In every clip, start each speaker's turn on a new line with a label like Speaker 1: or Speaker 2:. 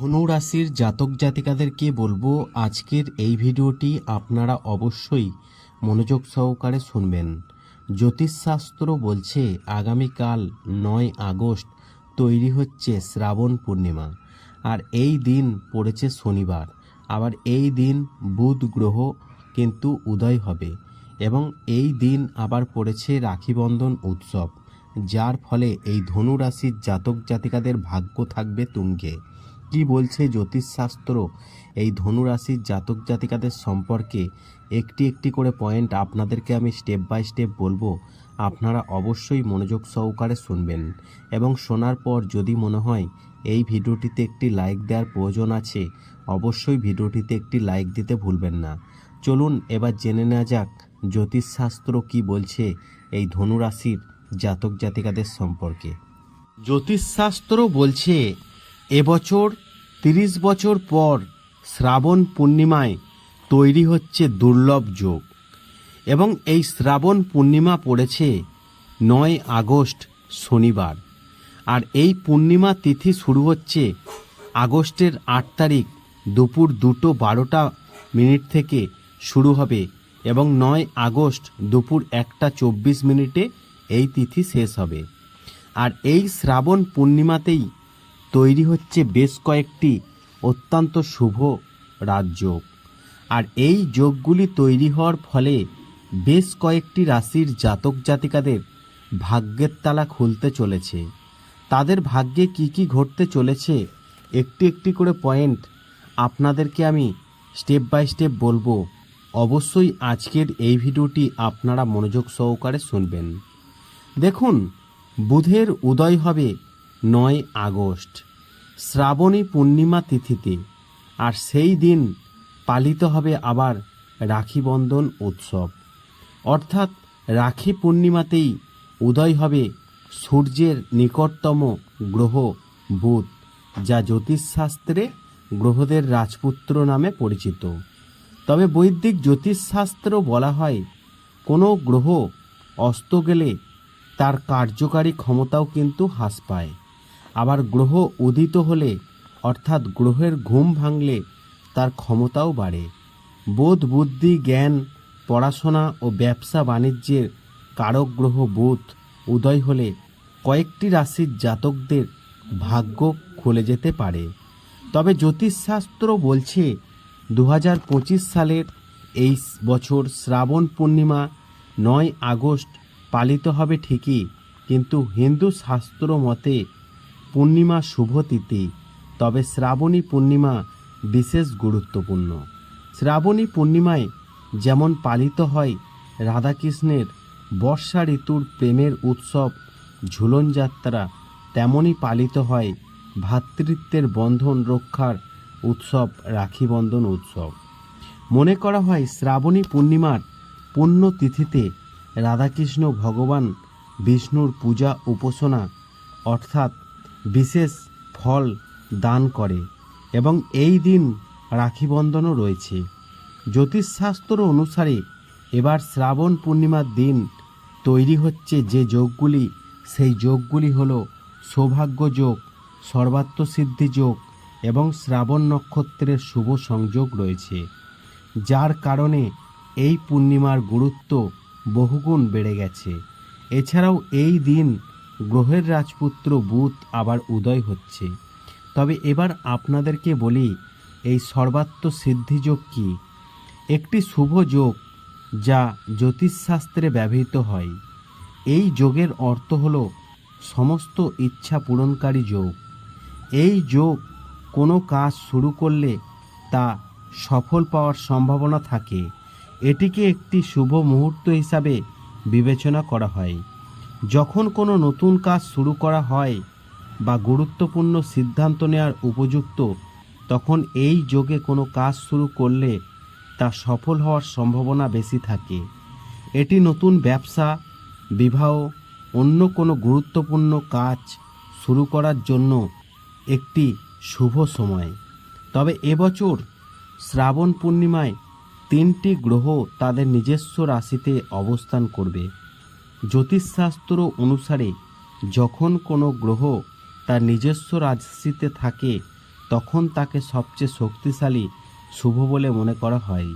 Speaker 1: ধনু রাশির জাতক জাতিকাদেরকে বলব, আজকের এই ভিডিওটি আপনারা অবশ্যই মনোযোগ সহকারে শুনবেন। জ্যোতিষশাস্ত্র বলছে, আগামীকাল নয় আগস্ট তৈরি হচ্ছে শ্রাবণ পূর্ণিমা, আর এই দিন পড়েছে শনিবার। আবার এই দিন বুধ গ্রহ কিন্তু উদয় হবে এবং এই দিন আবার পড়েছে রাখিবন্ধন উৎসব, যার ফলে এই ধনু রাশির জাতক জাতিকাদের ভাগ্য থাকবে তুঙ্গে। কি বলছে জ্যোতিষশাস্ত্র? এই ধনু রাশির জাতক জাতিকাদের সম্পর্কে একটি একটি করে পয়েন্ট আপনাদেরকে আমি স্টেপ বাই স্টেপ বলব। আপনারা অবশ্যই মনোযোগ সহকারে শুনবেন। এবং শোনার পর যদি মনে হয় এই ভিডিওটিতে একটি লাইক দেওয়ার প্রয়োজন আছে, অবশ্যই ভিডিওটিতে একটি লাইক দিতে ভুলবেন না। চলুন এবার জেনে নেওয়া যাক জ্যোতিষশাস্ত্র কি বলছে এই ধনু রাশির জাতক জাতিকাদের সম্পর্কে। জ্যোতিষশাস্ত্র বলছে এবছর, তিরিশ বছর পর শ্রাবণ পূর্ণিমায় তৈরি হচ্ছে দুর্লভ যোগ। এবং এই শ্রাবণ পূর্ণিমা পড়েছে নয় আগস্ট, শনিবার। আর এই পূর্ণিমা তিথি শুরু হচ্ছে আগস্টের আট তারিখ দুপুর দুটো বারোটা মিনিট থেকে শুরু হবে এবং নয় আগস্ট দুপুর একটা চব্বিশ মিনিটে এই তিথি শেষ হবে। আর এই শ্রাবণ পূর্ণিমাতেই তৈরি হচ্ছে বেশ কয়েকটি অত্যন্ত শুভ রাজযোগ। আর এই যোগগুলি তৈরি হওয়ার ফলে বেশ কয়েকটি রাশির জাতক জাতিকাদের ভাগ্যের তালা খুলতে চলেছে। তাদের ভাগ্যে কি কি ঘটতে চলেছে একটি একটি করে পয়েন্ট আপনাদেরকে আমি স্টেপ বাই স্টেপ বলব। অবশ্যই আজকের এই ভিডিওটি আপনারা মনোযোগ সহকারে শুনবেন। দেখুন, বুধের উদয় হবে নয় আগস্ট। শ্রাবণী পূর্ণিমা তিথিতে, আর সেই দিন পালিত হবে আবার রাখি বন্ধন উৎসব। অর্থাৎ রাখি পূর্ণিমাতেই উদয় হবে সূর্যের নিকটতম গ্রহ বুধ, যা জ্যোতিষশাস্ত্রে গ্রহদের রাজপুত্র নামে পরিচিত। তবে বৈদিক জ্যোতিষশাস্ত্র বলা হয়, কোনো গ্রহ অস্ত গেলে তার কার্যকারী ক্ষমতাও কিন্তু হ্রাস পায়। আবার গ্রহ উদিত হলে, অর্থাৎ গ্রহের ঘুম ভাঙলে তার ক্ষমতাও বাড়ে। বোধ বুদ্ধি, জ্ঞান, পড়াশোনা ও ব্যবসা বাণিজ্যের কারক গ্রহ বুধ, উদয় হলে কয়েকটি রাশির জাতকদের ভাগ্য খুলে যেতে পারে। তবে জ্যোতিষশাস্ত্র বলছে দু হাজার পঁচিশ সালের এই বছর শ্রাবণ পূর্ণিমা নয় আগস্ট পালিত হবে ঠিকই, কিন্তু হিন্দু শাস্ত্র মতে পূর্ণিমা শুভ তিথি, তবে শ্রাবণী পূর্ণিমা বিশেষ গুরুত্বপূর্ণ। শ্রাবণী পূর্ণিমায় যেমন পালিত হয় রাধাকৃষ্ণের বর্ষা ঋতুর প্রেমের উৎসব, ঝুলন যাত্রা তেমনই পালিত হয় ভ্রাতৃত্বের বন্ধন রক্ষার উৎসব, রাখি বন্ধন উৎসব। মনে করা হয় শ্রাবণী পূর্ণিমার পুণ্য তিথিতে রাধাকৃষ্ণ ভগবান বিষ্ণুর পূজা, উপাসনা, অর্থাৎ বিশেষ ফল দান করে এবং এই দিন রাখি বন্ধনও রয়েছে। জ্যোতিষশাস্ত্র অনুসারে এবার শ্রাবণ পূর্ণিমার দিন তৈরি হচ্ছে যে যোগগুলি, সেই যোগগুলি হলো সৌভাগ্য যোগ সর্বাত্মসিদ্ধি যোগ এবং শ্রাবণ নক্ষত্রের শুভ সংযোগ রয়েছে, যার কারণে এই পূর্ণিমার গুরুত্ব বহুগুণ বেড়ে গেছে। এছাড়াও এই দিন গ্রহের রাজপুত্র বুধ আবার উদয় হচ্ছে। তবে এবার আপনাদেরকে বলি, এই সর্বাত্ম সিদ্ধিযোগ কি? একটি শুভ যোগ যা জ্যোতিষশাস্ত্রে ব্যবহৃত হয়। এই যোগের অর্থ হল সমস্ত ইচ্ছা পূরণকারী যোগ। এই যোগ কোনো কাজ শুরু করলে তা সফল পাওয়ার সম্ভাবনা থাকে। এটিকে একটি শুভ মুহূর্ত হিসাবে বিবেচনা করা হয়। যখন কোনো নতুন কাজ শুরু করা হয় বা গুরুত্বপূর্ণ সিদ্ধান্ত নেওয়ার উপযুক্ত, তখন এই যোগে কোনো কাজ শুরু করলে তা সফল হওয়ার সম্ভাবনা বেশি থাকে। এটি নতুন ব্যবসা, বিবাহ, অন্য কোনো গুরুত্বপূর্ণ কাজ শুরু করার জন্য একটি শুভ সময়। তবে এবছর শ্রাবণ পূর্ণিমায় তিনটি গ্রহ তাদের নিজস্ব রাশিতে অবস্থান করবে। জ্যোতিষশাস্ত্র অনুসারে যখন কোনো গ্রহ তার নিজস্ব রাশিতে থাকে, তখন তাকে সবচেয়ে শক্তিশালী শুভ বলে মনে করা হয়।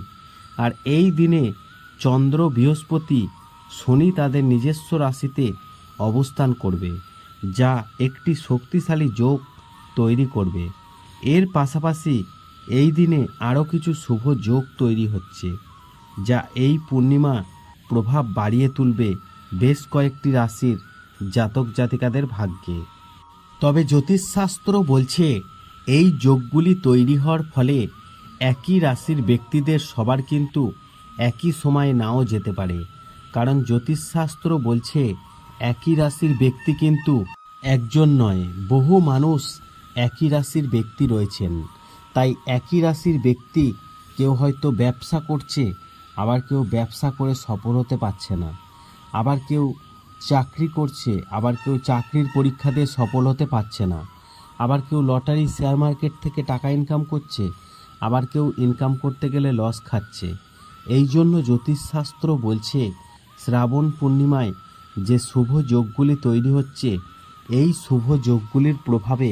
Speaker 1: আর এই দিনে চন্দ্র, বৃহস্পতি, শনি তাদের নিজস্ব রাশিতে অবস্থান করবে, যা একটি শক্তিশালী যোগ তৈরি করবে। এর পাশাপাশি এই দিনে আরও কিছু শুভ যোগ তৈরি হচ্ছে, যা এই পূর্ণিমা প্রভাব বাড়িয়ে তুলবে বেশ কয়েকটি রাশির জাতক জাতিকাদের ভাগ্যে। তবে জ্যোতিষশাস্ত্র বলছে, এই যোগগুলি তৈরি হওয়ার ফলে একই রাশির ব্যক্তিদের সবার কিন্তু একই সময়ে নাও যেতে পারে। কারণ জ্যোতিষশাস্ত্র বলছে, একই রাশির ব্যক্তি কিন্তু একজন নয়, বহু মানুষ একই রাশির ব্যক্তি রয়েছেন। তাই একই রাশির ব্যক্তি কেউ হয়তো ব্যবসা করছে, আবার কেউ ব্যবসা করে সফল হতে পারছে না। আবার কেউ চাকরি করছে, আবার কেউ চাকরির পরীক্ষা দিয়ে সফল হতে পারছে না। আবার কেউ লটারি শেয়ার মার্কেট থেকে টাকা ইনকাম করছে, আবার কেউ ইনকাম করতে গেলে লস খাচ্ছে। এই জন্য জ্যোতিষশাস্ত্র বলছে, শ্রাবণ পূর্ণিমায় যে শুভ যোগগুলি তৈরি হচ্ছে, এই শুভ যোগগুলির প্রভাবে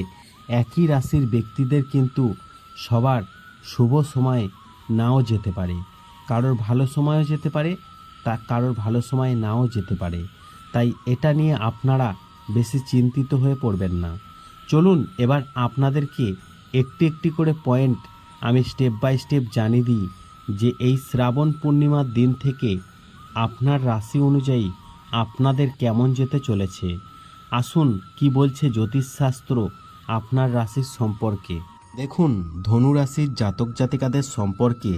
Speaker 1: একই রাশির ব্যক্তিদের কিন্তু সবার শুভ সময় নাও যেতে পারে। কারোর ভালো সময়ও যেতে পারে তা কারোর ভালো সময় নাও যেতে পারে। তাই এটা নিয়ে আপনারা বেশি চিন্তিত হয়ে পড়বেন না। চলুন এবার আপনাদেরকে একটি একটি করে পয়েন্ট আমি স্টেপ বাই স্টেপ জানিয়ে দিই যে এই শ্রাবণ পূর্ণিমার দিন থেকে আপনার রাশি অনুযায়ী আপনাদের কেমন যেতে চলেছে। আসুন কি বলছে জ্যোতিষশাস্ত্র আপনার রাশির সম্পর্কে। দেখুন ধনু রাশির জাতক জাতিকাদের সম্পর্কে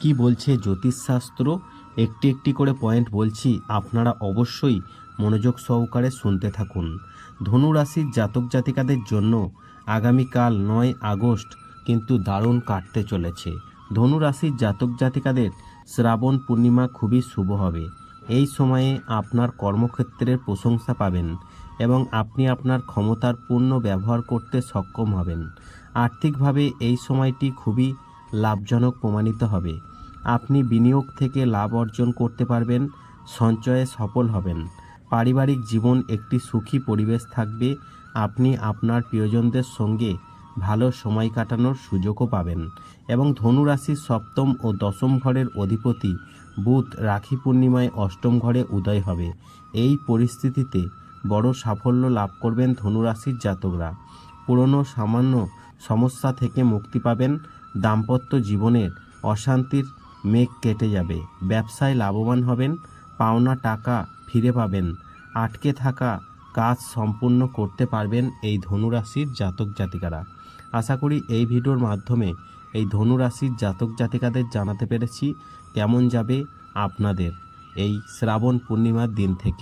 Speaker 1: কি বলছে জ্যোতিষশাস্ত্র একটি একটি করে পয়েন্ট বলছি, আপনারা অবশ্যই মনোযোগ সহকারে শুনতে থাকুন। ধনু রাশির জাতক জাতিকাদের জন্য আগামীকাল নয় আগস্ট কিন্তু দারুণ কাটতে চলেছে। ধনু রাশির জাতক জাতিকাদের শ্রাবণ পূর্ণিমা খুবই শুভ হবে। এই সময়ে আপনার কর্মক্ষেত্রের প্রশংসা পাবেন এবং আপনি আপনার ক্ষমতার পূর্ণ ব্যবহার করতে সক্ষম হবেন। আর্থিকভাবে এই সময়টি খুবই লাভজনক প্রমাণিত হবে। আপনি বিনিয়োগ থেকে লাভ অর্জন করতে পারবেন, সঞ্চয়ে সফল হবেন। পারিবারিক জীবন একটি সুখী পরিবেশ থাকবে, আপনি আপনার প্রিয়জনদের সঙ্গে ভালো সময় কাটানোর সুযোগও পাবেন এবং ধনুরাশির সপ্তম ও দশম ঘরের অধিপতি বুধ রাখি পূর্ণিমায় অষ্টম ঘরে উদয় হবে। এই পরিস্থিতিতে বড় সাফল্য লাভ করবেন ধনুরাশির জাতকরা। পুরনো সামান্য সমস্যা থেকে মুক্তি পাবেন, দাম্পত্য জীবনের অশান্তির মেঘ কেটে যাবে। ব্যবসায় লাভবান হবেন, পাওনা টাকা ফিরে পাবেন, আটকে থাকা কাজ সম্পূর্ণ করতে পারবেন এই ধনুরাশির জাতক জাতিকারা। আশা করি এই ভিডিওর মাধ্যমে এই ধনুরাশির জাতক জাতিকাদের জানাতে পেরেছি কেমন যাবে আপনাদের এই শ্রাবণ পূর্ণিমার দিন থেকে।